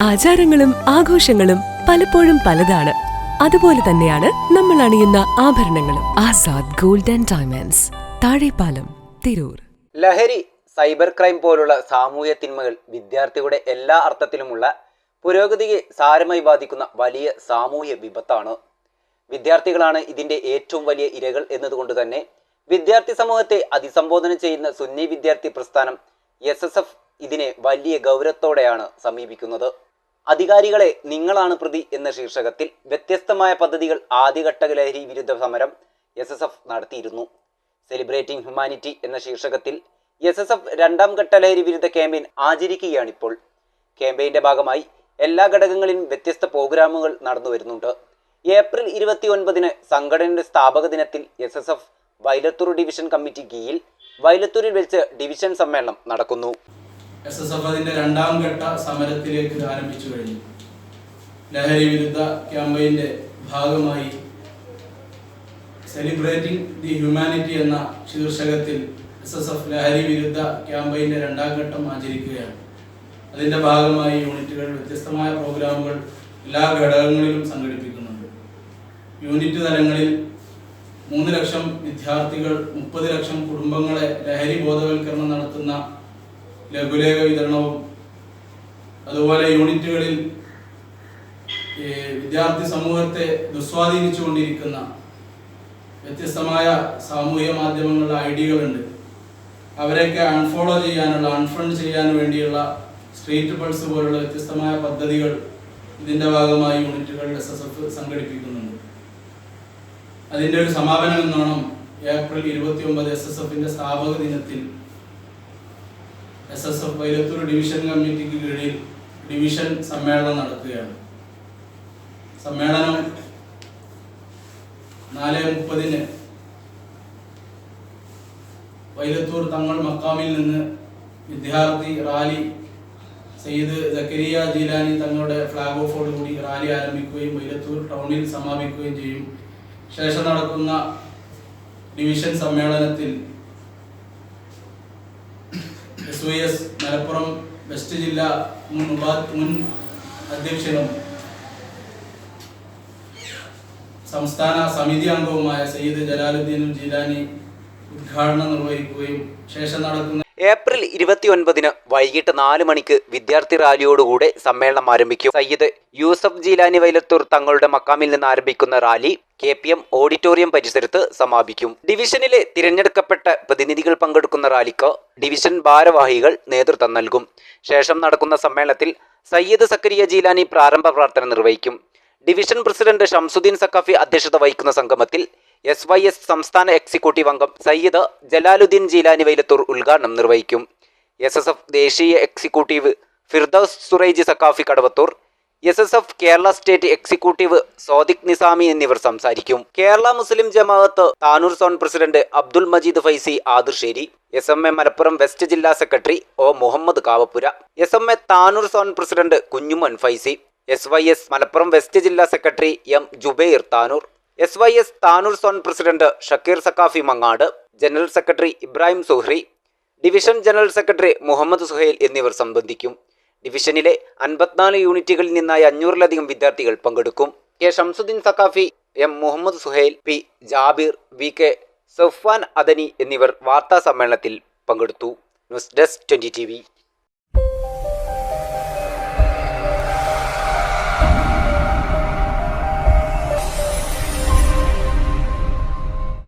ആചാരങ്ങളും ആഘോഷങ്ങളും പലപ്പോഴും പലതാണ്. അതുപോലെ തന്നെയാണ് നമ്മൾ അണിയുന്ന ആഭരണങ്ങളും. Azad gold and diamonds Thazhepalam Tirur. ലഹരി സൈബർ ക്രൈം പോലുള്ള സാമൂഹ്യ തിന്മകൾ വിദ്യാർത്ഥികളുടെ എല്ലാ അർത്ഥത്തിലുമുള്ള പുരോഗതിയെ സാരമായി ബാധിക്കുന്ന വലിയ സാമൂഹ്യ വിപത്താണ്. വിദ്യാർത്ഥികളാണ് ഇതിന്റെ ഏറ്റവും വലിയ ഇരകൾ എന്നതുകൊണ്ട് തന്നെ വിദ്യാർത്ഥി സമൂഹത്തെ അതിസംബോധന ചെയ്യുന്ന സുന്നി വിദ്യാർത്ഥി പ്രസ്ഥാനം എസ് ഇതിനെ വലിയ ഗൗരവത്തോടെയാണ് സമീപിക്കുന്നത്. അധികാരികളെ നിങ്ങളാണ് പ്രതി എന്ന ശീർഷകത്തിൽ വ്യത്യസ്തമായ പദ്ധതികൾ ആദ്യഘട്ട ലഹരി വിരുദ്ധ സമരം എസ് എസ് എഫ് നടത്തിയിരുന്നു. സെലിബ്രേറ്റിംഗ് ഹ്യൂമാനിറ്റി എന്ന ശീർഷകത്തിൽ എസ് എസ് എഫ് രണ്ടാം ഘട്ട ലഹരി വിരുദ്ധ ക്യാമ്പയിൻ ആചരിക്കുകയാണിപ്പോൾ. ക്യാമ്പയിന്റെ ഭാഗമായി എല്ലാ ഘടകങ്ങളിലും വ്യത്യസ്ത പ്രോഗ്രാമുകൾ നടന്നു വരുന്നുണ്ട്. ഏപ്രിൽ ഇരുപത്തി ഒൻപതിന് സംഘടനയുടെ സ്ഥാപക ദിനത്തിൽ S S F Vailathur division committee കീഴിൽ വൈലത്തൂരിൽ വെച്ച് ഡിവിഷൻ സമ്മേളനം നടക്കുന്നു. എസ് എസ് എഫ് അതിന്റെ രണ്ടാം ഘട്ട സമരത്തിലേക്ക് ആരംഭിച്ചു കഴിഞ്ഞു. ലഹരി വിരുദ്ധ ക്യാമ്പയിന്റെ ഭാഗമായി സെലിബ്രേറ്റിംഗ് ദി ഹ്യൂമാനിറ്റി എന്ന ശീർഷകത്തിൽ എസ് എസ് എഫ് ലഹരി വിരുദ്ധ ക്യാമ്പയിന്റെ രണ്ടാം ഘട്ടം ആചരിക്കുകയാണ്. അതിന്റെ ഭാഗമായി യൂണിറ്റുകൾ വ്യത്യസ്തമായ പ്രോഗ്രാമുകൾ എല്ലാ ഘടകങ്ങളിലും സംഘടിപ്പിക്കുന്നുണ്ട്. യൂണിറ്റ് തലങ്ങളിൽ മൂന്ന് ലക്ഷം വിദ്യാർത്ഥികൾ മുപ്പത് ലക്ഷം കുടുംബങ്ങളെ ലഹരി ബോധവൽക്കരണം നടത്തുന്ന ലഘുലേഖ വിതരണവും അതുപോലെ യൂണിറ്റുകളിൽ വിദ്യാർത്ഥി സമൂഹത്തെ ദുസ്വാധീനിച്ചുകൊണ്ടിരിക്കുന്ന വ്യത്യസ്തമായ സാമൂഹിക മാധ്യമങ്ങളുടെ ഐഡികളുണ്ട്. അവരെയൊക്കെ അൺഫോളോ ചെയ്യാനുള്ള അൺഫ്രണ്ട് ചെയ്യാൻ വേണ്ടിയുള്ള സ്ട്രീറ്റ് പൾസ് പോലുള്ള വ്യത്യസ്തമായ പദ്ധതികൾ ഇതിന്റെ ഭാഗമായി യൂണിറ്റുകൾ എസ് എസ് എഫ് സംഘടിപ്പിക്കുന്നുണ്ട്. അതിന്റെ ഒരു സമാപനം എന്നോണം ഏപ്രിൽ ഇരുപത്തി ഒമ്പത് എസ് എസ് എഫിന്റെ സ്ഥാപക ദിനത്തിൽ S S F Vailathur division കമ്മിറ്റിക്ക് കീഴിൽ ഡിവിഷൻ സമ്മേളനം നടക്കുകയാണ്. സമ്മേളനം നാല് മുപ്പതിന് വൈലത്തൂർ തങ്ങൾ മക്കാമിൽ നിന്ന് വിദ്യാർത്ഥി റാലി സയ്യിദ് സക്കരിയ ജീലാനി തങ്ങളുടെ ഫ്ലാഗ് ഓഫോടുകൂടി റാലി ആരംഭിക്കുകയും വൈലത്തൂർ ടൗണിൽ സമാപിക്കുകയും ചെയ്യും. ശേഷം നടക്കുന്ന ഡിവിഷൻ സമ്മേളനത്തിൽ S Y S Malappuram west ജില്ല മുൻ മുൻ അധ്യക്ഷനും സംസ്ഥാന സമിതി അംഗവുമായ സയ്യിദ് ജലാലുദ്ദീൻ ജീലാനി ഉദ്ഘാടനം നിർവഹിക്കുകയും ശേഷം നടക്കുന്ന ഏപ്രിൽ ഇരുപത്തിയൊൻപതിന് വൈകിട്ട് നാല് മണിക്ക് വിദ്യാർത്ഥി റാലിയോടുകൂടെ സമ്മേളനം ആരംഭിക്കും. സയ്യിദ് യൂസഫ് ജീലാനി വൈലത്തൂർ തങ്ങളുടെ മക്കാമിൽ നിന്ന് ആരംഭിക്കുന്ന rally K P M auditorium പരിസരത്ത് സമാപിക്കും. ഡിവിഷനിലെ തിരഞ്ഞെടുക്കപ്പെട്ട പ്രതിനിധികൾ പങ്കെടുക്കുന്ന റാലിക്ക് ഡിവിഷൻ ഭാരവാഹികൾ നേതൃത്വം നൽകും. ശേഷം നടക്കുന്ന സമ്മേളനത്തിൽ സയ്യിദ് സക്കരിയ ജീലാനി പ്രാരംഭ പ്രാർത്ഥന നിർവഹിക്കും. ഡിവിഷൻ പ്രസിഡന്റ് ഷംസുദ്ദീൻ സക്കാഫി അധ്യക്ഷത വഹിക്കുന്ന സംഗമത്തിൽ എസ് വൈ എസ് സംസ്ഥാന എക്സിക്യൂട്ടീവ് അംഗം സയ്യിദ് ജലാലുദ്ദീൻ ജീലാനി വൈലത്തൂർ ഉദ്ഘാടനം നിർവഹിക്കും. എസ് എസ് എഫ് ദേശീയ executive Firdous Suraiji Saqafi Kadavathur S S F Kerala state executive Sodiq Nizami എന്നിവർ സംസാരിക്കും. Kerala Muslim Jamaath Tanur zone president Abdul Majeed Faizi Adasseri S M A Malappuram west ജില്ലാ secretary O Muhammad Kavappura S M A Tanur zone president Kunjuman Faizi S Y S Malappuram west ജില്ലാ secretary M Jubair Tanur S Y S Tanur zone president Shakir Saqafi Mangad general secretary Ibrahim Zuhri division general secretary Muhammad Suhail എന്നിവർ സംബന്ധിക്കും. ഡിവിഷനിലെ അൻപത്തിനാല് യൂണിറ്റുകളിൽ നിന്നായി അഞ്ഞൂറിലധികം വിദ്യാർത്ഥികൾ പങ്കെടുക്കും. K Shamsuddin Saqafi M Muhammad Suhail P Jabir V K Safwan Adani എന്നിവർ വാർത്താ സമ്മേളനത്തിൽ പങ്കെടുത്തു. News desk twenty T